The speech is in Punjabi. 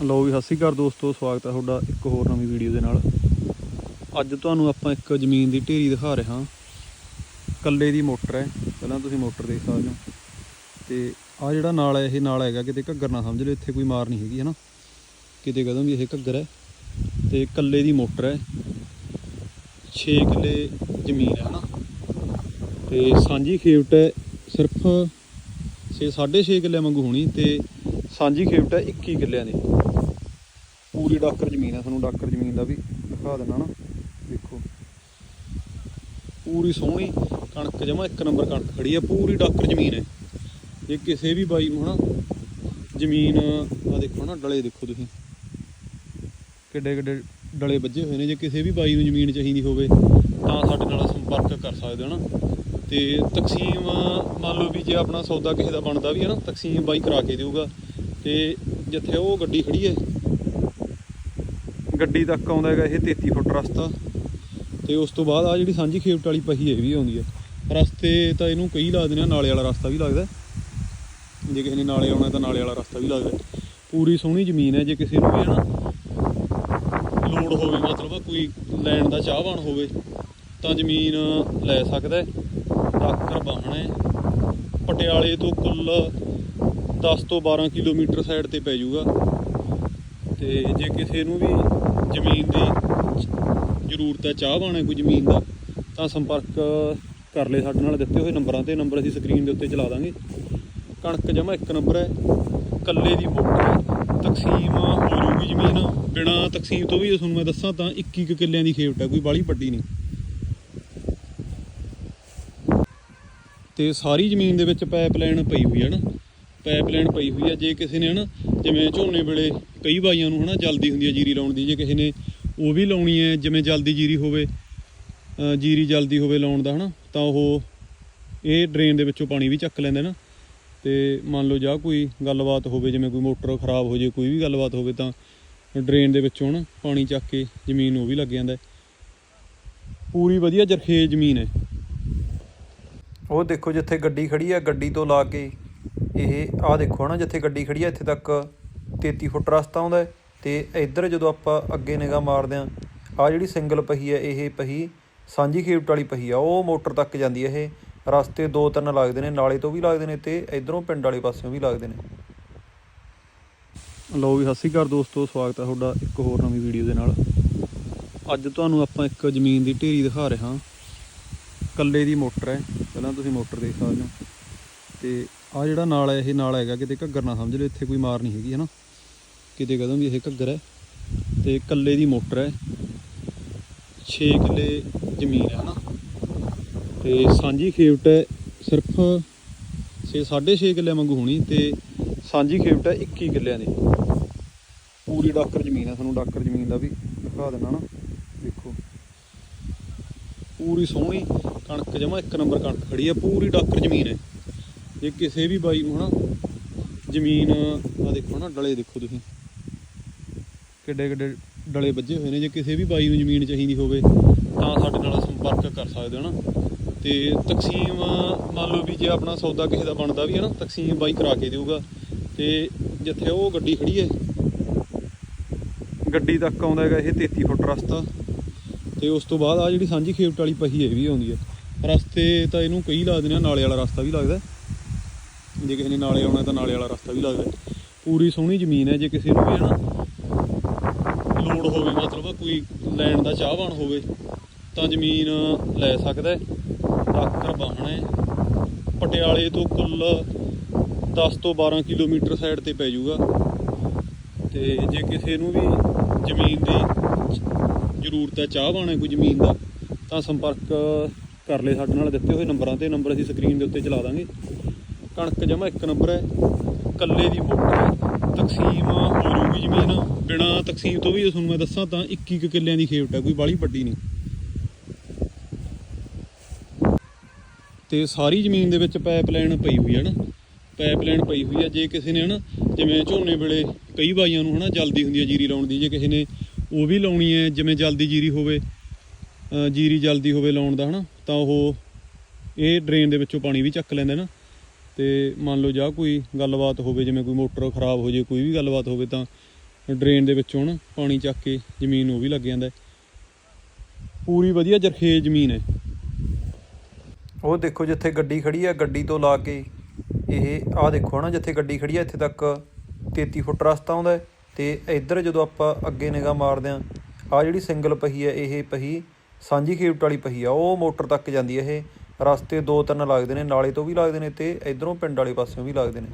ਲੋ ਵੀ, ਸਤਿ ਸ਼੍ਰੀ ਅਕਾਲ ਦੋਸਤੋ, ਸਵਾਗਤ ਹੈ ਤੁਹਾਡਾ ਇੱਕ ਹੋਰ ਨਵੀਂ ਵੀਡੀਓ ਦੇ ਨਾਲ। ਅੱਜ ਤੁਹਾਨੂੰ ਆਪਾਂ ਇੱਕ ਜ਼ਮੀਨ ਦੀ ਢੇਰੀ ਦਿਖਾ ਰਹੇ ਹਾਂ। ਕੱਲੇ ਦੀ ਮੋਟਰ ਹੈ। ਪਹਿਲਾਂ ਤੁਸੀਂ ਮੋਟਰ ਦੇਖ ਸਕਦੇ ਹੋ। ਤੇ ਆ ਜਿਹੜਾ ਨਾਲ ਹੈ, ਇਹ ਨਾਲ ਹੈਗਾ ਕਿਤੇ ਘੱਗਰ ਨਾ ਸਮਝ ਲਿਓ, ਇੱਥੇ ਕੋਈ ਮਾਰ ਨਹੀਂ ਹੈਗੀ, ਹਨਾ? ਕਿਤੇ ਕਹਦੋਂ ਵੀ ਇਹ ਘੱਗਰ ਹੈ। ਤੇ ਕੱਲੇ ਦੀ ਮੋਟਰ ਹੈ। 6 ਕਿੱਲੇ ਜ਼ਮੀਨ ਹੈ, ਹਨਾ? ਤੇ ਸਾਂਝੀ ਖੇਵਟ ਹੈ ਸਿਰਫ 6 6.5 ਕਿੱਲੇ ਵਾਂਗੂ ਹੋਣੀ ਤੇ ਸਾਂਝੀ ਖੇਵਟ ਹੈ 21 ਕਿੱਲਿਆਂ ਦੀ। ਪੂਰੀ ਡਾਕਰ ਜ਼ਮੀਨ ਹੈ, ਤੁਹਾਨੂੰ ਡਾਕਰ ਜ਼ਮੀਨ ਦਾ ਵੀ ਦਿਖਾ ਦਿੰਦਾ ਨਾ। ਦੇਖੋ। ਪੂਰੀ ਸੋਹਣੀ ਕਣਕ ਜਮਾ ਇੱਕ ਨੰਬਰ ਕਣਕ ਖੜੀ ਹੈ, ਪੂਰੀ ਡਾਕਰ ਜ਼ਮੀਨ ਹੈ। ਜੇ ਕਿਸੇ ਵੀ ਬਾਈ ਨੂੰ ਹਨਾ ਜ਼ਮੀਨ ਆ ਦੇਖੋ ਨਾ, ਡਲੇ ਦੇਖੋ ਤੁਸੀਂ। ਕਿੱਡੇ ਕਿੱਡੇ ਡਲੇ ਵੱਜੇ ਹੋਏ ਨੇ। ਜੇ ਕਿਸੇ ਵੀ ਬਾਈ ਨੂੰ ਜ਼ਮੀਨ ਚਾਹੀਦੀ ਹੋਵੇ, ਤਾਂ ਸਾਡੇ ਨਾਲ ਸੰਪਰਕ ਕਰ ਸਕਦੇ ਹੋ ਨਾ। ਤੇ ਤਕਸੀਮ ਮੰਨ ਲਓ ਵੀ ਜੇ ਆਪਣਾ ਸੌਦਾ ਕਿਸੇ ਦਾ ਬਣਦਾ ਵੀ ਹੈ ਨਾ, ਤਕਸੀਮ ਬਾਈ ਕਰਾ ਕੇ ਦੇਊਗਾ। ਤੇ ਜਿੱਥੇ ਉਹ ਗੱਡੀ ਖੜੀ ਹੈ। ਗੱਡੀ ਤੱਕ ਆਉਂਦਾ ਹੈਗਾ ਇਹ 33 ਫੁੱਟ ਰਸਤਾ। ਤੇ ਉਸ ਤੋਂ ਬਾਅਦ ਆ ਜਿਹੜੀ ਸਾਂਝੀ ਖੇਪਟ ਵਾਲੀ ਪਹੀ ਇਹ ਵੀ ਆਉਂਦੀ ਹੈ। ਰਸਤੇ ਤਾਂ ਇਹਨੂੰ ਕਈ ਲੱਗਦੇ ਨੇ ਨਾਲੇ ਵਾਲਾ ਰਸਤਾ ਵੀ ਲੱਗਦਾ। ਜੇ ਕਿਸੇ ਨੇ ਨਾਲੇ ਆਉਣਾ ਤਾਂ ਨਾਲੇ ਵਾਲਾ ਰਸਤਾ ਵੀ ਲੱਗਦਾ। ਪੂਰੀ ਸੋਹਣੀ ਜ਼ਮੀਨ ਹੈ, ਜੇ ਕਿਸੇ ਨੂੰ ਵੀ ਹੈ ਨਾ ਲੋੜ ਹੋਵੇ, ਮਤਲਬ ਕੋਈ ਲੈਣ ਦਾ ਚਾਹਵਾਨ ਹੋਵੇ, ਤਾਂ ਜ਼ਮੀਨ ਲੈ ਸਕਦਾ ਹੈ। ਡਾਕਰ ਬਾਹਣਾ ਹੈ। ਪਟਿਆਲੇ ਤੋਂ ਕੁੱਲ 10 ਤੋਂ 12 ਕਿਲੋਮੀਟਰ ਸਾਈਡ ਤੇ ਪੈ ਜਾਊਗਾ। ਤੇ ਜੇ ਕਿਸੇ ਨੂੰ ਵੀ ਜ਼ਮੀਨ ਦੀ ਜ਼ਰੂਰਤ ਹੈ, ਚਾਹ ਹੈ, ਕੋਈ ਜ਼ਮੀਨ ਦਾ, ਤਾਂ ਸੰਪਰਕ ਕਰ ਲੈ ਸਾਡੇ ਨਾਲ, ਦਿੱਤੇ ਹੋਏ ਨੰਬਰਾਂ ਤੇ। ਨੰਬਰ ਅਸੀਂ ਸਕਰੀਨ ਦੇ ਉੱਤੇ ਚਲਾ ਦਾਂਗੇ। ਕਣਕ ਜਮਾ ਇੱਕ ਨੰਬਰ ਹੈ। ਕੱਲੇ ਦੀ ਮੋਟਰ ਹੈ। ਤਕਸੀਮ ਹੋ ਜੂਗੀ ਜ਼ਮੀਨ। ਬਿਨਾ ਤਕਸੀਮ ਤੋਂ ਵੀ ਤੁਹਾਨੂੰ ਮੈਂ ਦੱਸਾਂ, ਤਾਂ 21 ਕੁ ਕਿੱਲਿਆਂ ਦੀ ਖੇਵਟ ਹੈ। ਕੋਈ ਬਾਲੀ ਵੱਡੀ ਨਹੀਂ। ਤੇ ਸਾਰੀ ਜ਼ਮੀਨ ਦੇ ਵਿੱਚ ਪਾਈਪਲਾਈਨ ਪਈ ਹੋਈ ਹੈ ਨਾ। ਪਾਈਪਲਾਈਨ ਪਈ ਹੋਈ ਆ, ਜੇ ਕਿਸੇ ਨੇ ਹਨਾ, ਜਿਵੇਂ ਝੋਨੇ ਵੇਲੇ ਕਈ ਬਾਈਆਂ ਨੂੰ ਹਨਾ ਜਲਦੀ ਹੁੰਦੀ ਹੈ ਜੀਰੀ ਲਾਉਣ ਦੀ, ਜੇ ਕਿਸੇ ਨੇ ਉਹ ਵੀ ਲਾਉਣੀ ਹੈ, ਜਿਵੇਂ ਜਲਦੀ ਜੀਰੀ ਹੋਵੇ ਜੀਰੀ ਜਲਦੀ ਹੋਵੇ ਲਾਉਣ ਦਾ ਹਨਾ, ਤਾਂ ਉਹ ਇਹ ਡਰੇਨ ਦੇ ਵਿੱਚੋਂ ਪਾਣੀ ਵੀ ਚੱਕ ਲੈਂਦੇ ਨਾ। ਤੇ ਮੰਨ ਲਓ ਜਾਂ ਕੋਈ ਗੱਲਬਾਤ ਹੋਵੇ, ਜਿਵੇਂ ਕੋਈ ਮੋਟਰ ਖਰਾਬ ਹੋ ਜੇ, ਕੋਈ ਵੀ ਗੱਲਬਾਤ ਹੋਵੇ, ਤਾਂ ਡਰੇਨ ਦੇ ਵਿੱਚੋਂ ਨਾ ਪਾਣੀ ਚੱਕ ਕੇ ਜ਼ਮੀਨ ਨੂੰ ਉਹ ਵੀ ਲੱਗ ਜਾਂਦਾ ਪੂਰੀ ਵਧੀਆ ਜਰਖੇਜ਼ ਜ਼ਮੀਨ ਹੈ। ਉਹ ਦੇਖੋ ਜਿੱਥੇ ਗੱਡੀ ਖੜੀ ਹੈ ਗੱਡੀ ਤੋਂ ਲਾ ਕੇ ਇਹ ਆਹ ਦੇਖੋ ਨਾ, ਜਿੱਥੇ ਗੱਡੀ ਖੜੀ ਹੈ ਇੱਥੇ ਤੱਕ 33 ਫੁੱਟ ਰਸਤਾ ਆਉਂਦਾ ਹੈ ਤੇ ਇੱਧਰ ਜਦੋਂ ਆਪਾਂ ਅੱਗੇ ਨਿਗਾਹ ਮਾਰਦੇ ਆਂ ਆ ਜਿਹੜੀ ਸਿੰਗਲ ਪਹੀ ਹੈ, ਇਹ ਪਹੀ ਸਾਂਝੀ ਖੇਪਟ ਵਾਲੀ ਪਹੀ ਆ, ਉਹ ਮੋਟਰ ਤੱਕ ਜਾਂਦੀ ਹੈ ਇਹ। ਰਸਤੇ ਦੋ ਤਿੰਨ ਲੱਗਦੇ ਨੇ, ਨਾਲੇ ਤੋਂ ਵੀ ਲੱਗਦੇ ਨੇ ਤੇ ਇਧਰੋਂ ਪਿੰਡ ਵਾਲੇ ਪਾਸਿਓਂ ਵੀ ਲੱਗਦੇ ਨੇ। ਲੋ ਵੀ ਸਤਿ ਸ਼੍ਰੀ ਅਕਾਲ ਦੋਸਤੋ, ਸਵਾਗਤ ਹੈ ਤੁਹਾਡਾ ਇੱਕ ਹੋਰ ਨਵੀਂ ਵੀਡੀਓ ਦੇ ਨਾਲ। ਅੱਜ ਤੁਹਾਨੂੰ ਆਪਾਂ ਇੱਕ ਜ਼ਮੀਨ ਦੀ ਢੇਰੀ ਦਿਖਾ ਰਹੇ ਹਾਂ। ਕੱਲੇ ਦੀ ਮੋਟਰ ਹੈ, ਪਹਿਲਾਂ ਤੁਸੀਂ ਮੋਟਰ ਦੇਖ ਸਕਦੇ ਹੋ। ਤੇ ਆ ਜਿਹੜਾ ਨਾਲ ਹੈ, ਇਹ ਨਾਲ ਹੈਗਾ, ਕਿਤੇ ਘੱਗਰ ਨਾ ਸਮਝ ਲਓ, ਇੱਥੇ ਕੋਈ ਮਾਰ ਨਹੀਂ ਹੈਗੀ, ਹਨਾ? ਕਿਤੇ ਕਹਦੋਂ ਵੀ ਇਹ ਘੱਗਰ ਹੈ ਤੇ ਕੱਲੇ ਦੀ ਮੋਟਰ ਹੈ। 6 ਕਿੱਲੇ ਜ਼ਮੀਨ ਹੈ, ਹਨਾ? ਤੇ ਸਾਂਝੀ ਖੇਵਟ ਹੈ ਸਿਰਫ 6 6.5 ਕਿੱਲੇ ਵਾਂਗੂ ਹੋਣੀ ਤੇ ਸਾਂਝੀ ਖੇਵਟ ਹੈ 21 ਕਿੱਲਿਆਂ ਦੀ। ਪੂਰੀ ਡਾਕਰ ਜ਼ਮੀਨ ਹੈ, ਤੁਹਾਨੂੰ ਡਾਕਰ ਜ਼ਮੀਨ ਦਾ ਵੀ ਦਿਖਾ ਦਿੰਦਾ ਨਾ ਦੇਖੋ ਪੂਰੀ ਸੋਹਣੀ ਕਣਕ ਜਮਾ ਇੱਕ ਨੰਬਰ ਕਣਕ ਖੜੀ ਹੈ, ਪੂਰੀ ਡਾਕਰ ਜ਼ਮੀਨ ਹੈ। ਜੇ ਕਿਸੇ ਵੀ ਬਾਈ ਨੂੰ ਹਨਾ, ਜ਼ਮੀਨ ਆ ਦੇਖੋ ਨਾ ਡਲੇ ਦੇਖੋ ਤੁਸੀਂ। ਕਿੱਡੇ ਕਿੱਡੇ ਡਲੇ ਵੱਜੇ ਹੋਏ ਨੇ, ਜੇ ਕਿਸੇ ਵੀ ਬਾਈ ਨੂੰ ਜ਼ਮੀਨ ਚਾਹੀਦੀ ਹੋਵੇ, ਤਾਂ ਸਾਡੇ ਨਾਲ ਸੰਪਰਕ ਕਰ ਸਕਦੇ ਹੋ ਨਾ ਤੇ ਤਕਸੀਮ, ਮੰਨ ਲਓ ਵੀ ਜੇ ਆਪਣਾ ਸੌਦਾ ਕਿਸੇ ਦਾ ਬਣਦਾ ਵੀ ਹੈ ਨਾ, ਤਕਸੀਮ ਬਾਈ ਕਰਾ ਕੇ ਦੇਊਗਾ। ਤੇ ਜਿੱਥੇ ਉਹ ਗੱਡੀ ਖੜੀ ਹੈ, ਗੱਡੀ ਤੱਕ ਆਉਂਦਾ ਹੈਗਾ ਇਹ 33 ਫੁੱਟ ਰਸਤਾ। ਤੇ ਉਸ ਤੋਂ ਬਾਅਦ ਆ ਜਿਹੜੀ ਸਾਂਝੀ ਖੇਪਟ ਵਾਲੀ ਪਹੀ ਇਹ ਵੀ ਆਉਂਦੀ ਹੈ। ਰਸਤੇ ਤਾਂ ਇਹਨੂੰ ਕਈ ਲੱਗਦੇ ਨੇ ਨਾਲੇ ਵਾਲਾ ਰਸਤਾ ਵੀ ਲੱਗਦਾ। ਜੇ ਕਿਸੇ ਨੇ ਨਾਲੇ ਆਉਣਾ ਤਾਂ ਨਾਲੇ ਵਾਲਾ ਰਸਤਾ ਵੀ ਲੱਗਦਾ ਪੂਰੀ ਸੋਹਣੀ ਜ਼ਮੀਨ ਹੈ, ਜੇ ਕਿਸੇ ਨੂੰ ਵੀ ਹੈ ਨਾ ਲੋੜ ਹੋਵੇ, ਮਤਲਬ ਕੋਈ ਲੈਣ ਦਾ ਚਾਹਵਾਨ ਹੋਵੇ, ਤਾਂ ਜ਼ਮੀਨ ਲੈ ਸਕਦਾ ਹੈ। ਡਾਕਰ ਬਾਹਣਾ ਹੈ। ਪਟਿਆਲੇ ਤੋਂ ਕੁੱਲ 10 ਤੋਂ 12 ਕਿਲੋਮੀਟਰ ਸਾਈਡ ਤੇ ਪੈ ਜਾਊਗਾ। ਤੇ ਜੇ ਕਿਸੇ ਨੂੰ ਵੀ ਜ਼ਮੀਨ ਦੀ ਜ਼ਰੂਰਤ ਹੈ, ਚਾਹਵਾਨ ਹੈ ਕੋਈ ਜ਼ਮੀਨ ਦਾ, ਤਾਂ ਸੰਪਰਕ ਕਰ ਲੈ ਸਾਡੇ ਨਾਲ, ਦਿੱਤੇ ਹੋਏ ਨੰਬਰਾਂ ਤੇ। ਨੰਬਰ ਅਸੀਂ ਸਕਰੀਨ ਦੇ ਉੱਤੇ ਚਲਾ ਦਾਂਗੇ। ਕਣਕ ਜਮਾ ਇੱਕ ਨੰਬਰ ਹੈ ਕੱਲੇ ਦੀ ਮੋਟਰ ਹੈ। ਤਕਸੀਮ ਹੋ ਜੂਗੀ ਜ਼ਮੀਨ ਬਿਨਾ ਤਕਸੀਮ ਤੋਂ ਵੀ ਤੁਹਾਨੂੰ ਮੈਂ ਦੱਸਾਂ ਤਾਂ 21 ਕੁ ਕਿੱਲਿਆਂ ਦੀ ਖੇਵਟ ਹੈ, ਕੋਈ ਬਾਲੀ ਵੱਡੀ ਨਹੀਂ। ਤੇ ਸਾਰੀ ਜ਼ਮੀਨ ਦੇ ਵਿੱਚ ਪਾਈਪਲਾਈਨ ਪਈ ਹੋਈ ਹੈ ਨਾ। ਪਾਈਪਲਾਈਨ ਪਈ ਹੋਈ ਹੈ, ਜੇ ਕਿਸੇ ਨੇ ਹਨਾ, ਜਿਵੇਂ ਝੋਨੇ ਵੇਲੇ ਕਈ ਬਾਈਆਂ ਨੂੰ ਹਨਾ, ਜਲਦੀ ਹੁੰਦੀ ਹੈ ਜੀਰੀ ਲਾਉਣ ਦੀ, ਜੇ ਕਿਸੇ ਨੇ ਉਹ ਵੀ ਲਾਉਣੀ ਹੈ, ਜਿਵੇਂ ਜਲਦੀ ਜੀਰੀ ਹੋਵੇ ਜੀਰੀ ਜਲਦੀ ਹੋਵੇ ਲਾਉਣ ਦਾ ਹਨਾ, ਤਾਂ ਉਹ ਇਹ ਡਰੇਨ ਦੇ ਵਿੱਚੋਂ ਪਾਣੀ ਵੀ ਚੱਕ ਲੈਂਦੇ ਨਾ। ਤੇ ਮੰਨ ਲਓ ਜਾਂ ਕੋਈ ਗੱਲਬਾਤ ਹੋਵੇ, ਜਿਵੇਂ ਕੋਈ ਮੋਟਰ ਖਰਾਬ ਹੋ ਜੇ, ਕੋਈ ਵੀ ਗੱਲਬਾਤ ਹੋਵੇ ਤਾਂ ਡਰੇਨ ਦੇ ਵਿੱਚੋਂ ਨਾ ਪਾਣੀ ਚੱਕ ਕੇ ਜ਼ਮੀਨ ਉਹ ਵੀ ਲੱਗ ਜਾਂਦਾ ਪੂਰੀ ਵਧੀਆ ਜਰਖੇ ਜ਼ਮੀਨ ਹੈ। ਉਹ ਦੇਖੋ ਜਿੱਥੇ ਗੱਡੀ ਖੜੀ ਹੈ ਗੱਡੀ ਤੋਂ ਲਾ ਕੇ ਇਹ, ਆਹ ਦੇਖੋ ਨਾ ਜਿੱਥੇ ਗੱਡੀ ਖੜੀ ਹੈ ਇੱਥੇ ਤੱਕ 33 ਫੁੱਟ ਰਸਤਾ ਆਉਂਦਾ ਹੈ ਤੇ ਇੱਧਰ ਜਦੋਂ ਆਪਾਂ ਅੱਗੇ ਨਿਗਾਹ ਮਾਰਦੇ ਹਾਂ, ਆਹ ਜਿਹੜੀ ਸਿੰਗਲ ਪਹੀ ਹੈ, ਇਹ ਪਹੀ ਸਾਂਝੀ ਖੇਪਟ ਵਾਲੀ ਪਹੀ ਆ, ਉਹ ਮੋਟਰ ਤੱਕ ਜਾਂਦੀ ਹੈ ਇਹ। ਰਸਤੇ ਦੋ ਤਿੰਨ ਲੱਗਦੇ ਨੇ, ਨਾਲੇ ਤੋਂ ਵੀ ਲੱਗਦੇ ਨੇ ਤੇ ਇਧਰੋਂ ਪਿੰਡ ਵਾਲੇ ਪਾਸਿਓਂ ਵੀ ਲੱਗਦੇ ਨੇ।